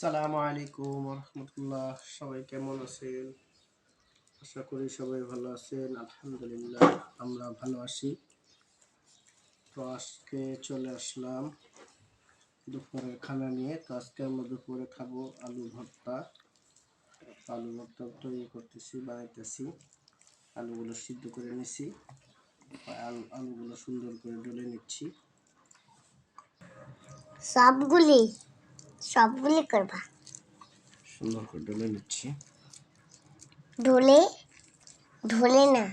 সালামু আলাইকুম রহমতুল্লাহ সবাই কেমন আছেন? আশা করি সবাই ভালো আছেন, আলহামদুলিল্লাহ আমরা ভালো আছি। তো আজকে চলে আসলাম দুপুরের খানা নিয়ে। তো আজকে আমরা দুপুরে খাব আলু ভর্তা। আলু ভর্তা তৈরি করতেছি, বানাইতেছি। আলুগুলো সিদ্ধ করে নিছি। আলু, আলুগুলো সুন্দর করে ডলে নিচ্ছি। সবগুলি সবগুলি করবা সুন্দর করে ডলে নিচ্ছি ঢোলে ঢোলে না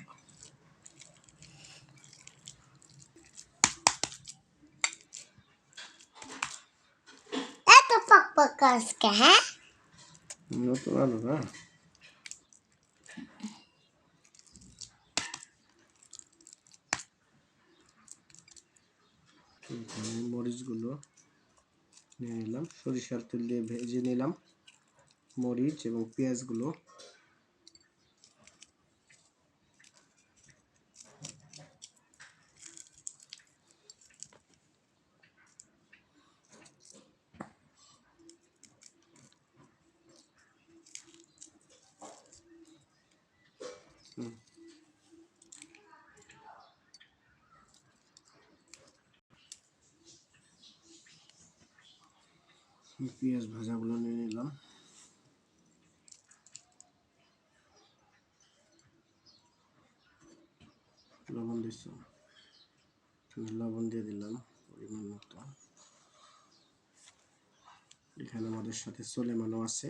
এত পাক পাক আজকে হ্যাঁ নতুন আলু না এখানে মরিচগুলো নিয়ে নিলাম সরিষার তেল দিয়ে ভেজে নিলাম মরিচ এবং পেঁয়াজগুলো পেঁয়াজ ভাজাগুলো নিয়ে নিলাম। লবণ দিচ্ছি। লবণ দিয়ে দিলাম পরিমাণ মতো। এখানে আমাদের সাথে সোলেমানও আছে।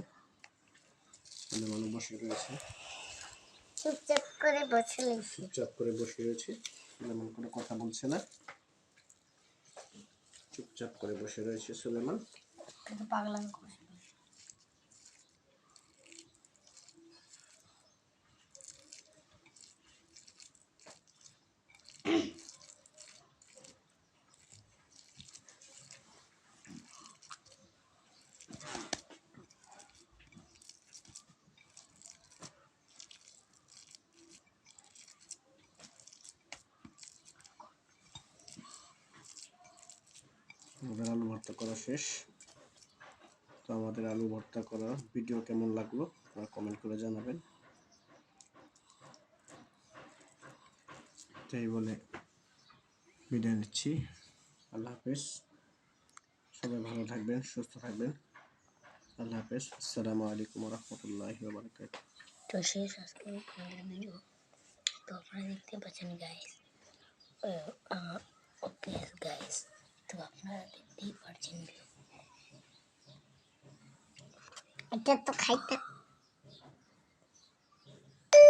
সোলেমানও বসে রয়েছে। চুপচাপ করে বসে নিছি চুপচাপ করে বসে রয়েছে। সুলেমান কোনো কথা বলছে না। চুপচাপ করে বসে রয়েছে সুলেমান। পাগলাম করে। আলু ভর্তা করা শেষ। তো আমাদের আলু ভর্তা করা ভিডিও কেমন লাগল, আপনারা কমেন্ট করে জানাবেন। তাই বলে বিদায় নিচ্ছি। আল্লাহ হাফেজ। সবাই ভালো থাকবেন, সুস্থ থাকবেন। আল্লাহ হাফেজ। আসসালামু আলাইকুম রহমতুল্লাহি বারকাত তো শেষ আজকে তো আপনারা দেখতে পাচ্ছেন গাইস ওকে গাইস তো আপনারা দেখতেই পাচ্ছেন এটা তো খাইতে